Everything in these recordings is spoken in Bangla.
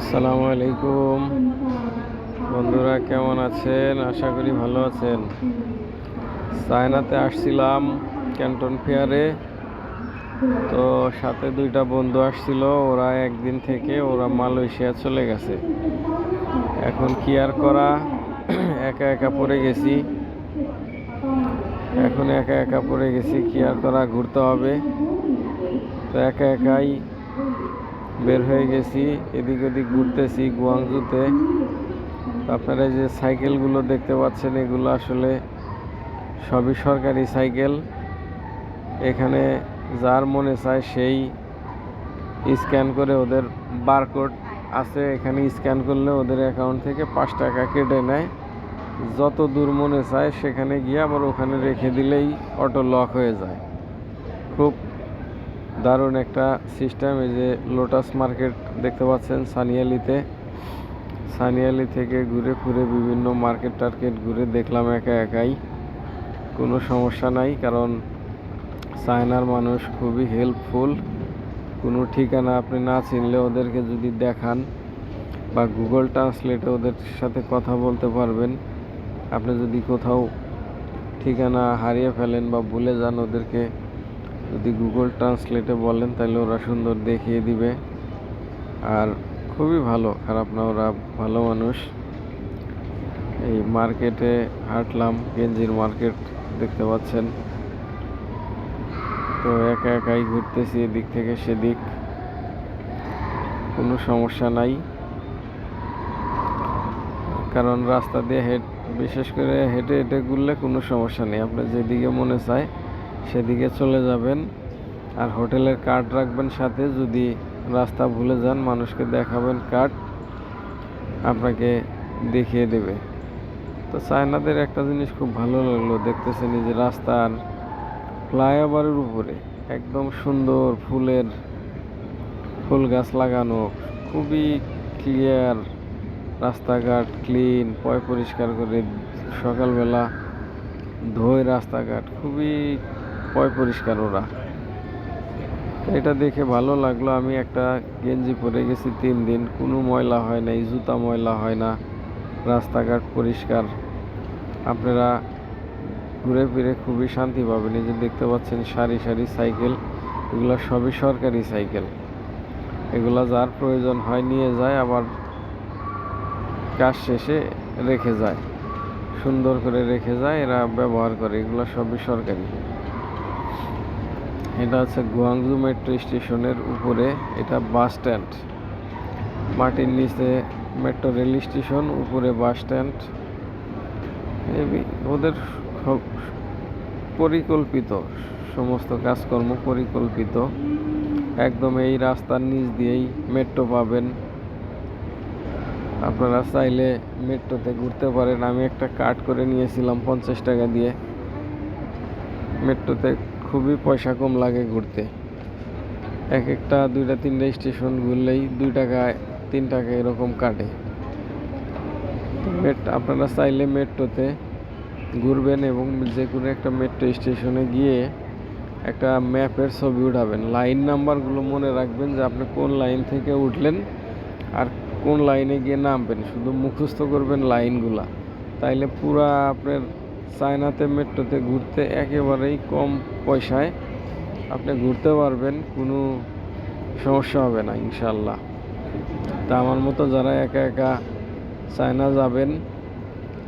আসসালামু আলাইকুম। বন্ধুরা, কেমন আছেন? আশা করি ভালো আছেন। চায়নাতে আসছিলাম ক্যান্টন ফেয়ারে। তো সাথে দুইটা বন্ধু আসছিল, ওরা একদিন থেকে ওরা মালয়েশিয়া চলে গেছে। এখন কি আর করা? একা একা পড়ে গেছি। এখন একা একা পড়ে গেছি, কি আর করা? ঘুরতে হবে। তো একা একাই বের হয়ে গেছি, এদিক ওদিক ঘুরতেছি গুয়াংজুতে। আপনারা যে সাইকেলগুলো দেখতে পাচ্ছেন, এগুলো আসলে সবই সরকারি সাইকেল। এখানে যার মনে চায় সেই স্ক্যান করে ওদের বারকোড আছে, এখানে স্ক্যান করলে ওদের অ্যাকাউন্ট থেকে পাঁচ টাকা কেটে নেয়। যত দূর মনে চায় সেখানে গিয়ে আবার ওখানে রেখে দিলেই অটো লক হয়ে যায়। খুব দারুণ একটা সিস্টেম এই যে লোটাস মার্কেট দেখতে পাচ্ছেন সানিয়ালিতে। সানিয়ালি থেকে ঘুরে ঘুরে বিভিন্ন মার্কেট টার্কেট ঘুরে দেখলাম একা একাই। কোনো সমস্যা নাই, কারণ চায়নার মানুষ খুবই হেল্পফুল কোনো ঠিকানা আপনি না চিনলে ওদেরকে যদি দেখান বা গুগল ট্রান্সলেটে ওদের সাথে কথা বলতে পারবেন। আপনি যদি কোথাও ঠিকানা হারিয়ে ফেলেন বা ভুলে যান ওদেরকে যদি গুগল ট্রান্সলেটে বলেন, তাহলে ওরা সুন্দর দেখিয়ে দিবে। আর খুবই ভালো, খারাপ না, ওরা ভালো মানুষ। এই মার্কেটে হাঁটলাম গেঞ্জির মার্কেট দেখতে পাচ্ছেন। তো একা একাই ঘুরতেছি এদিক থেকে সেদিক। কোনো সমস্যা নাই। কারণ রাস্তা দিয়ে হেঁট, বিশেষ করে হেঁটে হেঁটে ঘুরলে কোনো সমস্যা নেই। আপনার যেদিকে মনে চায় সেদিকে চলে যাবেন আর হোটেলের কার্ড রাখবেন সাথে। যদি রাস্তা ভুলে যান, মানুষকে দেখাবেন কার্ড, আপনাকে দেখিয়ে দেবে। তো চায়নাদের একটা জিনিস খুব ভালো লাগল, দেখতেছেন যে রাস্তার ফ্লাইওভারের উপরে একদম সুন্দর ফুলের ফুল গাছ লাগানো, খুবই ক্লিয়ার, রাস্তাঘাট ক্লিন, পয় পরিষ্কার করে সকালবেলা ধোয় রাস্তাঘাট, খুবই পয় পরিষ্কার ওরা? এটা দেখে ভালো লাগল, আমি একটা গেঞ্জি পরে গেছি তিন দিন, কোনো ময়লা হয় না জুতা ময়লা হয় না, রাস্তাঘাট পরিষ্কার। আপনারা ঘুরে ফিরে খুবই শান্তি পাবেন, এই যে দেখতে পাচ্ছেন সারি সারি সাইকেল, এগুলো সবই সরকারি সাইকেল। এগুলা যার প্রয়োজন হয় নিয়ে যায়, আবার কাজ শেষে রেখে যায়, সুন্দর করে রেখে যায়, এরা ব্যবহার করে, এগুলো সবই সরকারি। এটা হচ্ছে গুয়াংজু মেট্রো স্টেশনের উপরে, এটা বাস স্ট্যান্ড। মাটির নিচে মেট্রো রেল স্টেশন, উপরে বাস স্ট্যান্ড। ওদের পরিকল্পিত, সমস্ত কাজকর্ম পরিকল্পিত। একদম এই রাস্তার নিচ দিয়েই মেট্রো পাবেন। আপনারা চাইলে মেট্রোতে ঘুরতে পারেন। আমি একটা কার্ড করে নিয়েছিলাম, পঞ্চাশ টাকা দিয়ে। মেট্রোতে খুবই পয়সা কম লাগে ঘুরতে। এক একটা দুইটা, তিনটা স্টেশন ঘুরলেই দুই টাকা, তিন টাকা এরকম কাটে। মেট আপনারা চাইলে মেট্রোতে ঘুরবেন এবং যে কোনো একটা মেট্রো স্টেশনে গিয়ে একটা ম্যাপের ছবি উঠাবেন। লাইন নাম্বারগুলো মনে রাখবেন যে আপনি কোন লাইন থেকে উঠলেন আর কোন লাইনে গিয়ে নামবেন। শুধু মুখস্থ করবেন লাইনগুলা। তাইলে পুরা আপনার চায়নাতে মেট্রোতে ঘুরতে একেবারেই কম পয়সায় আপনি ঘুরতে পারবেন, কোনো সমস্যা হবে না ইনশাল্লাহ তা আমার মতো যারা একা একা চায়না যাবেন,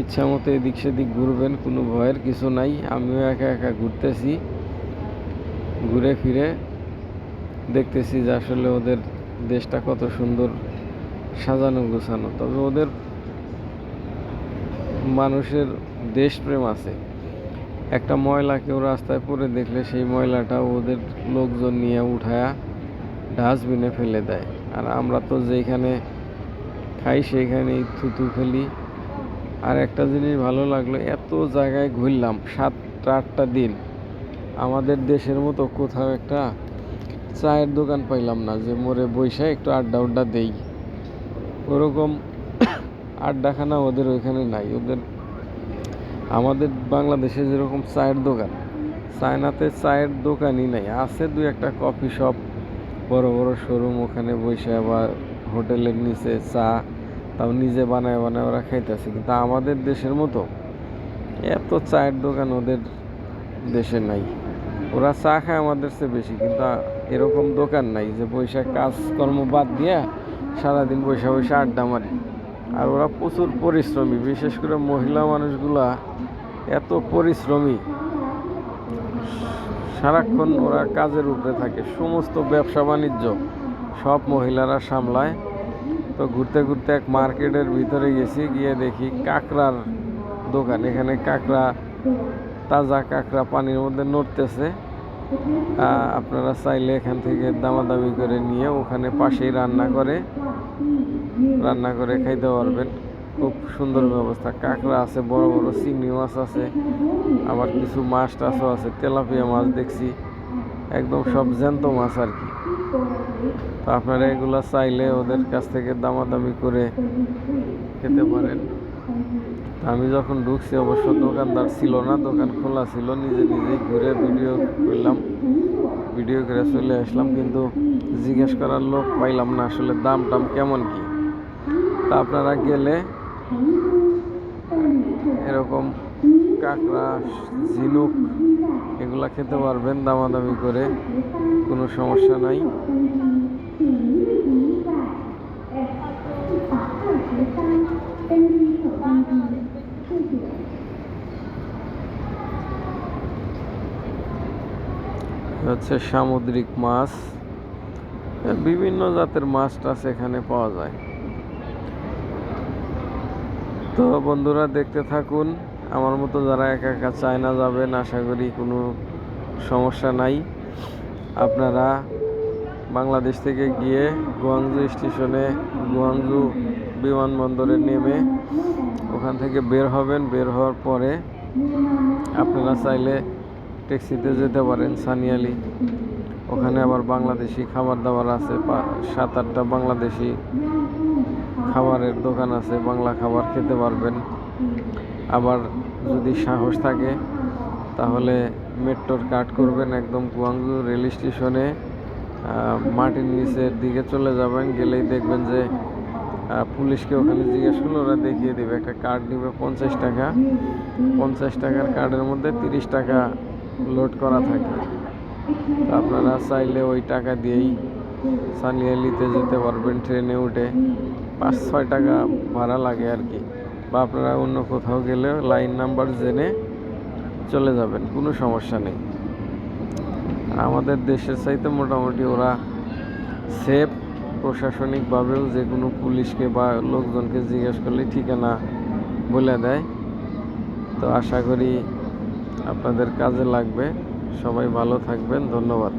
ইচ্ছা মতো এদিক সেদিক ঘুরবেন, কোনো ভয়ের কিছু নাই। আমিও একা একা ঘুরতেছি, ঘুরে ফিরে দেখতেছি যে আসলে ওদের দেশটা কত সুন্দর সাজানো গোছানো। তবে ওদের মানুষের দেশপ্রেম আছে। একটা ময়লা কেউ রাস্তায় পড়ে দেখলে সেই ময়লাটা ওদের লোকজন নিয়ে উঠায়া ডাস্টবিনে ফেলে দেয়। আর আমরা তো যেখানে খাই সেইখানেই থুতু ফেলি। আর একটা জিনিস ভালো লাগল, এত জায়গায় ঘুরলাম সাতটা, আটটা দিন। আমাদের দেশের মতো কোথাও একটা চায়ের দোকান পাইলাম না যে মোরে বৈশা একটু আড্ডা উড্ডা দেই। ওরকম আড্ডাখানা ওদের ওইখানে নাই। ওদের আমাদের বাংলাদেশে যেরকম চায়ের দোকান, চায়নাতে চায়ের দোকানই নাই, আছে দু একটা কফি শপ, বড় বড় শোরুম ওখানে বসে বা হোটেলের নিচে চা, তাও নিজে বানায় বানায় ওরা খাইতেছে, কিন্তু আমাদের দেশের মতো এত চায়ের দোকান ওদের দেশে নাই। ওরা চা খায় আমাদের চেয়ে বেশি, কিন্তু এরকম দোকান নাই যে বৈশা কাজকর্ম বাদ দিয়া সারাদিন বৈশা বৈশা আড্ডা মারে। আর ওরা প্রচুর পরিশ্রমী, বিশেষ করে মহিলা মানুষগুলা এত পরিশ্রমী। সারাক্ষণ ওরা কাজের উপরে থাকে। সমস্ত ব্যবসা বাণিজ্য সব মহিলারা সামলায়। তো ঘুরতে ঘুরতে এক মার্কেটের ভিতরে গেছি, গিয়ে দেখি কাঁকড়ার দোকান। এখানে কাঁকড়া, তাজা কাঁকড়া পানির মধ্যে নড়তেছে। আপনারা চাইলে এখান থেকে দামাদামি করে নিয়ে ওখানে পাশেই রান্না করে রান্না করে খাইতে পারবেন। খুব সুন্দর ব্যবস্থা। কাঁকড়া আছে, বড় বড়, চিংড়ি মাছ আছে, আবার কিছু মাছ টাছও আছে, তেলাপিয়া মাছ দেখছি। একদম সব জ্যান্ত মাছ আর কি। তো আপনারা এগুলা চাইলে ওদের কাছ থেকে দামাদামি করে খেতে পারেন। আমি যখন ঢুকছি, অবশ্য দোকানদার ছিল না, দোকান খোলা ছিল, নিজে নিজেই ঘুরে ভিডিও করলাম, ভিডিও করে চলে আসলাম, কিন্তু জিজ্ঞেস করার লোক পাইলাম না আসলে দাম টাম কেমন কি। তা আপনারা গেলে এরকম কাঁকড়া, ঝিনুক এগুলা খেতে পারবেন দামাদামি করে, কোনো সমস্যা নাই। হচ্ছে সামুদ্রিক মাছ। বিভিন্ন জাতের মাছ টাছ এখানে পাওয়া যায়। তো বন্ধুরা দেখতে থাকুন, আমার মতো যারা একা একা চায়না যাবেন, আশা করি কোনো সমস্যা নাই। আপনারা বাংলাদেশ থেকে গিয়ে গুয়াংজু স্টেশনে, গুয়াংজু বিমানবন্দরে নেমে ওখান থেকে বের হবেন। বের হওয়ার পরে আপনারা চাইলে ট্যাক্সিতে যেতে পারেন সানিয়ালি। ওখানে আবার বাংলাদেশি খাবার দাবার আছে সাত আটটা বাংলাদেশি খাবারের দোকান আছে, বাংলা খাবার খেতে পারবেন। আবার যদি সাহস থাকে, তাহলে মেট্রোর কাট করবেন একদম গুয়াংজু রেল স্টেশনে। মাটির নিচের দিকে চলে যাবেন, গেলেই দেখবেন যে পুলিশকে ওখানে জিজ্ঞেস করলে ওরা দেখিয়ে দেবে। একটা কার্ড নিবে পঞ্চাশ টাকা। পঞ্চাশ টাকার কার্ডের মধ্যে তিরিশ টাকা লোড করা থাকে। আপনারা চাইলে ওই টাকা দিয়েই সানিয়ালিতে যেতে পারবেন ট্রেনে উঠে। পাঁচ, ছয় টাকা ভাড়া লাগে আর কি। বা আপনারা অন্য কোথাও গেলে লাইন নাম্বার জেনে চলে যাবেন, কোনো সমস্যা নেই। আমাদের দেশের চাইতে মোটামুটি ওরা সেফ, প্রশাসনিকভাবেও যে কোনো পুলিশকে বা লোকজনকে জিজ্ঞেস করলে ঠিকানা বলে দেয়। তো আশা করি আপনাদের কাজে লাগবে। সবাই ভালো থাকবেন, ধন্যবাদ।